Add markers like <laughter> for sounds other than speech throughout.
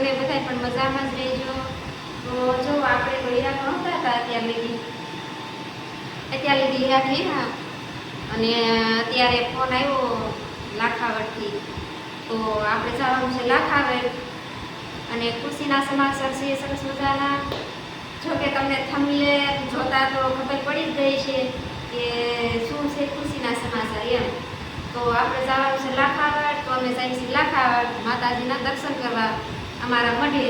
તમે બધા પણ મજામાં જ રહેજો તો જો આપણે તો હીરા ભણતા હતા અત્યાર લગી અત્યારે લગી હીરા અને અત્યારે ફોન આવ્યો લાખાવડથી તો આપણે જવાનું છે લાખાવડ અને ખુશીના સમાચાર છે, સરસ મજાના. જો કે તમને થમલે જોતા તો ખબર પડી જ ગઈ છે કે શું છે ખુશીના સમાચાર એમ. તો આપણે જવાનું છે લાખાવડ તો અમે જઈએ છીએ લાખાવડ માતાજીના દર્શન કરવા. અમારા મઢે.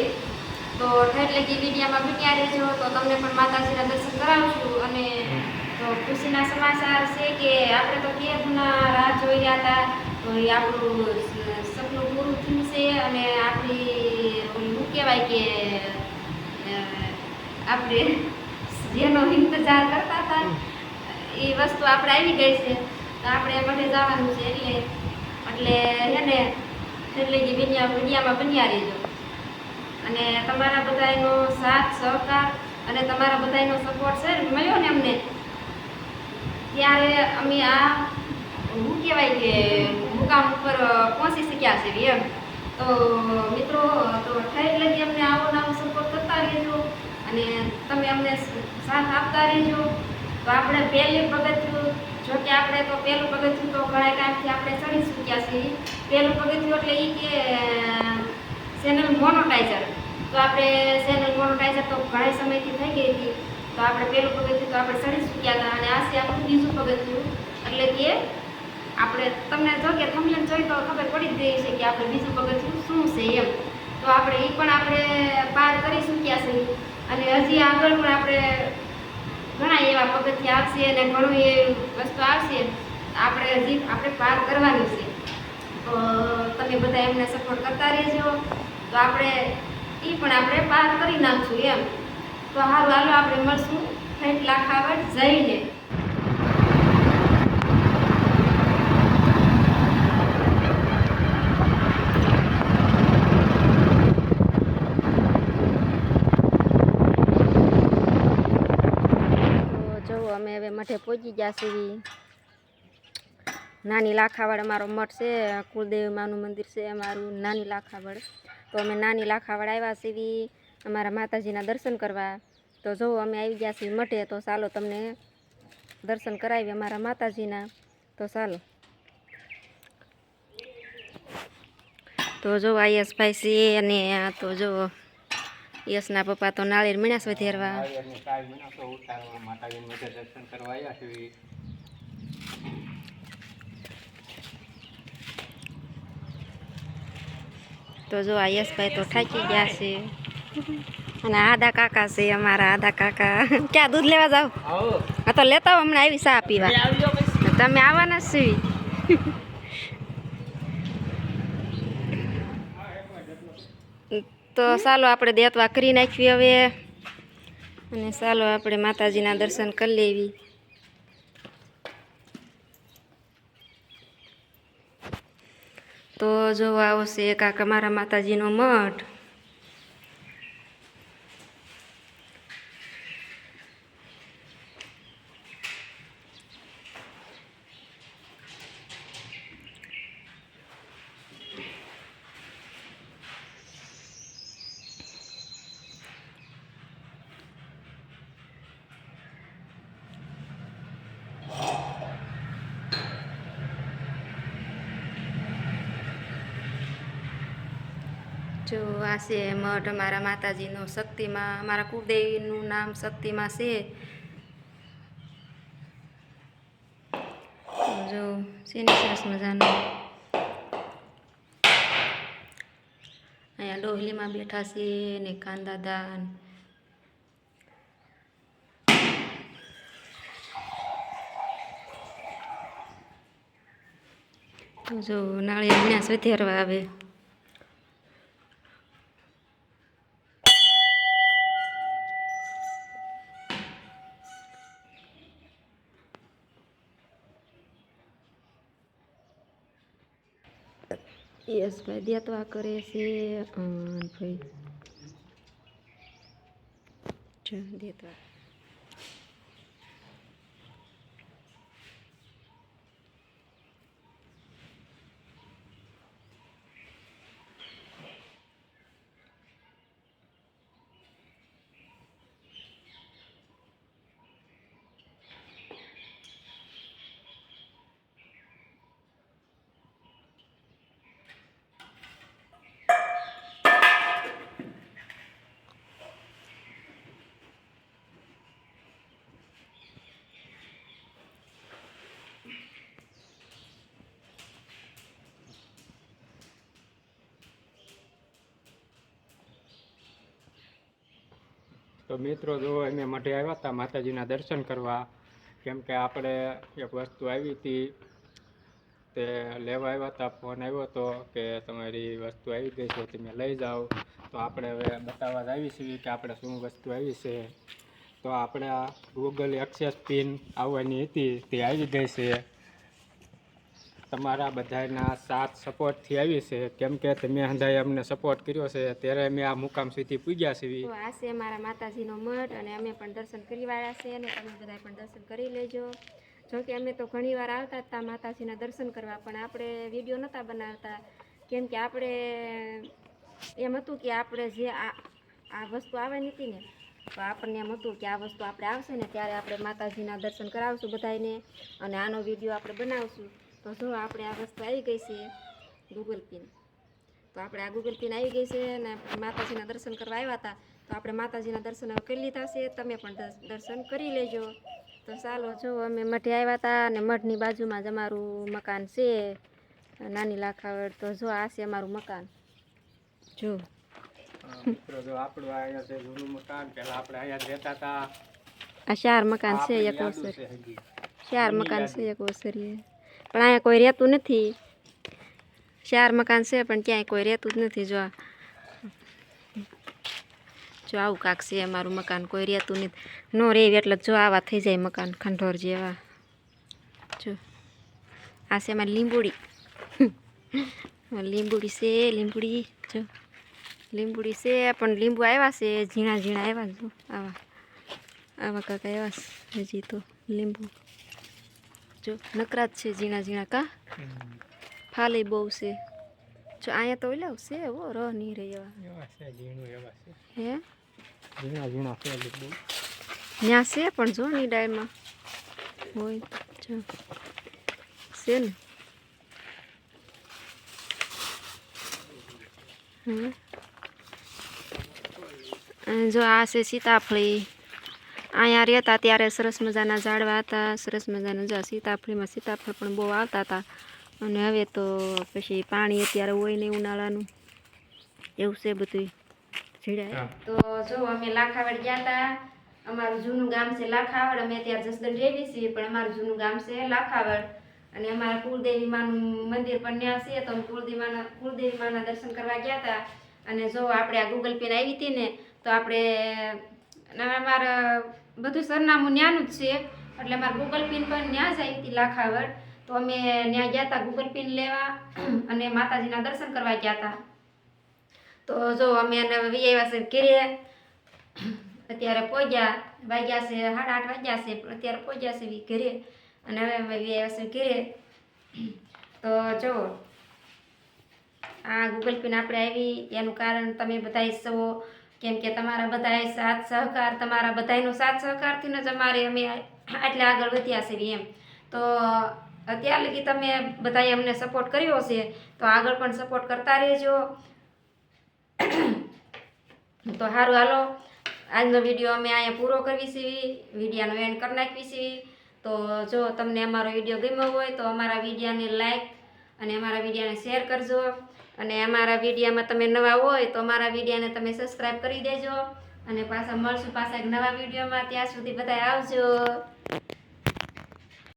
તો ઠેર લગી વિડીયામાં બન્યા રહેજો. તો તમને પણ માતાજીના દર્શન કરાવશું અને તો ખુશીના સમાચાર છે કે આપણે તો કેદના રાહ જોઈ રહ્યા હતા. તો એ આપણું સપનું પૂરું થયું અને આપણી શું કહેવાય કે આપણે જેનો ઇંતજાર કરતા હતા, એ વસ્તુ આપણે આવી ગઈ છે. તો આપણે મઢે જવાનું છે એટલે એટલે એને એટલે કે બન્યા બન્યામાં બન્યા રહેજો. અને તમારા બધાનો સાથ, સહકાર અને તમારા બધાનો સપોર્ટ છે મળ્યો ને અમને? ત્યારે અમે આ શું કહેવાય કે મુકામ ઉપર પહોંચી શક્યા છે એમ. તો મિત્રો, તો ઠેર લગી અમને આવો નવો સપોર્ટ કરતા રહેજો અને તમે અમને સાથ આપતા રહેજો. તો આપણે પહેલી પગથિયું જો કે આપણે તો પહેલું પગથિયું તો ઘણા ટાઈમથી આપણે ચડી શક્યા છીએ. પહેલું પગથિયું એટલે એ કે ચેનલ મોનોટાઈઝર તો આપણે ચેનલ મોનોટાઈઝર તો ઘણા સમયથી થઈ ગઈ હતી. તો આપણે પહેલું પગથિયું તો આપણે ચડી ચૂક્યા હતા અને આ છે આપણું બીજું પગથિયું. એટલે કે આપણે તમને જો કે થંબનેલ જોઈ તો ખબર પડી જ ગઈ છે કે આપણે બીજું પગથિયું શું છે એમ. તો આપણે એ પણ આપણે પાર કરી ચૂક્યા છીએ અને હજી આગળ પણ આપણે ઘણા એવા પગથિયા આવશે અને ઘણું એ વસ્તુ આવશે. આપણે હજી આપણે પાર કરવાની છે. તો તમે બધા એમને સપોર્ટ કરતા રહેજો. તો આપણે એ પણ આપણે પાર કરી નાખશું એમ. તો સારું હાલો આપણે મળશું. ફેટ લાખાવડ જઈને. અમે હવે મઠે પહોંચી ગયા છીએ. નાની લાખાવાડ અમારો મઠ છે, કુળદેવી માનું મંદિર છે અમારું નાની લાખાવાડ. તો અમે નાની લાખાવાડ આવ્યા છીએ અમારા માતાજીના દર્શન કરવા. તો જો અમે આવી ગયા છીએ મઠે, તો ચાલો તમને દર્શન કરાવીએ અમારા માતાજીના. તો ચાલો. તો જો આ યશભાઈ છે અને આ તો જો યશના પપ્પા તો નાળિયેર મીણાસ વધેરવા નાળિયેરની કાળી મીનાસો ઉતારવા માતાજીને બધે દર્શન કરવા આવ્યા છીએ તો જો યશભાઈ તો થાકી ગયા છે. અને આદા કાકા છે અમારા આદા કાકા. ક્યાં દૂધ લેવા જાવ હા તો લેતા હમણાં આવી ચા પીવા. તમે આવવાના સીવી છીએ તો ચાલો આપણે દેતવા કરી નાખવી હવે. અને ચાલો આપણે માતાજીના દર્શન કરી લેવી. તો જો આવશે કાકા અમારા માતાજીનો મઠ. જો આ છે મઠ મારા માતાજીનો શક્તિમાં, મારા કુળદેવીનું નામ શક્તિમાં છે. જો, શેની સરસ મજાનું? અહીંયા ડોહલીમાં બેઠા છે ને કાંદાદા જો, નાળિયેર વિનાશ વધારવા આવે. યસ ભાઈ દેતવા કરે છે. ભાઈ. દેતવા. તો મિત્રો, જો અમે મઢે આવ્યા હતા માતાજીના દર્શન કરવા, કેમ કે આપણે એક વસ્તુ આવી હતી, તે લેવા આવ્યા હતા, ફોન આવ્યો હતો કે તમારી વસ્તુ આવી ગઈ છે, તમે લઈ જાઓ. તો આપણે હવે બતાવવા જ આવી છીએ કે આપણે શું વસ્તુ આવી છે. તો આપણે ગૂગલ એક્સેસ પિન આવવાની હતી, તે આવી ગઈ છે. તમારા બધાના સાથ સપોર્ટથી આવી છે. કેમ કે તમે હંધાએ અમને સપોર્ટ કર્યો છે. ત્યારે અમે આ મુકામ સુધી પૂજ્યા છીએ. તો આ છે મારા માતાજીનો મઠ અને અમે પણ દર્શન કરી વાળા છે અને તમે બધા પણ દર્શન કરી લેજો. જો કે અમે તો ઘણી વાર આવતા હતા માતાજીના દર્શન કરવા, પણ આપણે વીડિયો નહોતા બનાવતા. કેમ કે આપણે એમ હતું કે આપણે જે આ આ વસ્તુ આવવાની હતી ને, તો આપણને એમ હતું કે આ વસ્તુ આપણે આવશે ને, ત્યારે આપણે માતાજીના દર્શન કરાવશું બધાને અને આનો વીડિયો આપણે બનાવશું. તો જો આપણે આ વસ્તુ આવી ગઈ છે ગૂગલ પિન તો આપણે આ ગૂગલ પિન આવી ગઈ છે અને માતાજીના દર્શન કરવા આવ્યા હતા. તો આપણે માતાજીના દર્શન કરી લીધા છે. તમે પણ દર્શન કરી લેજો. તો ચાલો જો અમે મઠે આવ્યા હતા અને મઠની બાજુમાં જ અમારું મકાન છે. નાની લાખાવડ તો જો આ છે અમારું મકાન. જો. મિત્રો જો આપણું આ અહીંયા છે જૂનું મકાન પહેલા આપણે અહીંયા રહેતા હતા. આ ચાર મકાન છે એક ઓસરી ચાર મકાન છે એક વસરીએ. પણ અહીંયા કોઈ રહેતું નથી. ચાર મકાન છે, પણ ક્યાંય કોઈ રહેતું જ નથી જો જો આવું કાંક છે અમારું મકાન કોઈ રહેતું નથી. નો રહે એટલે જો આવા થઈ જાય મકાન ખંડોર જેવા. જો. આ છે અમારી લીંબુડી. લીંબુડી છે, લીંબુડી, જો. લીંબુડી છે, પણ લીંબુ આવ્યા છે, ઝીણા ઝીણા આવ્યા આવા. આવા કાંક આવ્યા છે, હજી તો લીંબુ. જો નકરાત છે ઝીણા ઝીણા કા. ફાલે બહુ છે. જો અહીંયા તો ઓલા છે હો રહ નહીં રહે એવા. એવા એવા હે? ઝીણા ઝીણા છે બહુ. ત્યાં છે પણ જો ની ડાળમાં. હોય જો. છે ને. જો આ છે સીતાફળી. અહીંયા રહેતા ત્યારે સરસ મજાના ઝાડવા હતા સરસ મજાના જો સીતાફળીમાં સીતાફળ પણ બહુ આવતા હતા. અને હવે તો પછી પાણી અત્યારે હોય નહીં ઉનાળાનું એવું છે બધું જીડાય તો જો અમે લાખાવડ ગયા હતા અમારું જૂનું ગામ છે લાખાવડ. અમે અત્યારે જસદણ રેવી છીએ પણ અમારું જૂનું ગામ છે લાખાવડ. અને અમારા કુળદેવી માનું મંદિર પણ ત્યાં છે તો અમે કુળદેવી માના કુળદેવી માના દર્શન કરવા ગયા હતા અને જો આપણે આ ગૂગલ પેન આવી હતી ને તો આપણે અમારા બધું સરનામું ન્યાનું જ છે. એટલે મારા ગૂગલ પિન પણ ત્યાં જ આવી હતી લાખાવડ. તો અમે ત્યાં ગયા હતા ગૂગલ પિન લેવા <clears throat> અને માતાજીના દર્શન કરવા ગયા હતા તો જો અમે એને વી આવ્યા છે <clears throat> અત્યારે પહોંચ્યા વાગ્યા છે, સાડા આઠ વાગ્યા છે અત્યારે પહોંચ્યા છે વી ઘરે. અને હવે અમે વી આવ્યા છે <clears throat> તો જો, આ ગૂગલ પિન આપણે આવી, એનું કારણ તમે બધાય છો કેમ કે તમારા બધાય સાથ સહકાર, તમારા બધાનો સાથ સહકારથી જ અમારે અમે આટલા આગળ વધ્યા છે એમ. તો અત્યાર લગી તમે બધાએ અમને સપોર્ટ કર્યો છે તો આગળ પણ સપોર્ટ કરતા રહેજો. તો સારું હાલો. આજનો વીડિયો અમે અહીંયા પૂરો કરવી છીએ વિડીયાનો એન્ડ કરી નાખવી છીએ તો જો તમને અમારો વીડિયો ગમ્યો હોય, તો અમારા વિડીયાને લાઈક અને અમારા વિડીયાને શેર કરજો. અને અમારા વિડીયામાં તમે નવા હોય તો અમારા વિડીયાને તમે સબસ્ક્રાઈબ કરી દેજો. અને પાછા મળશું પાછા એક નવા વિડીયોમાં. ત્યાં સુધી બધા આવજો.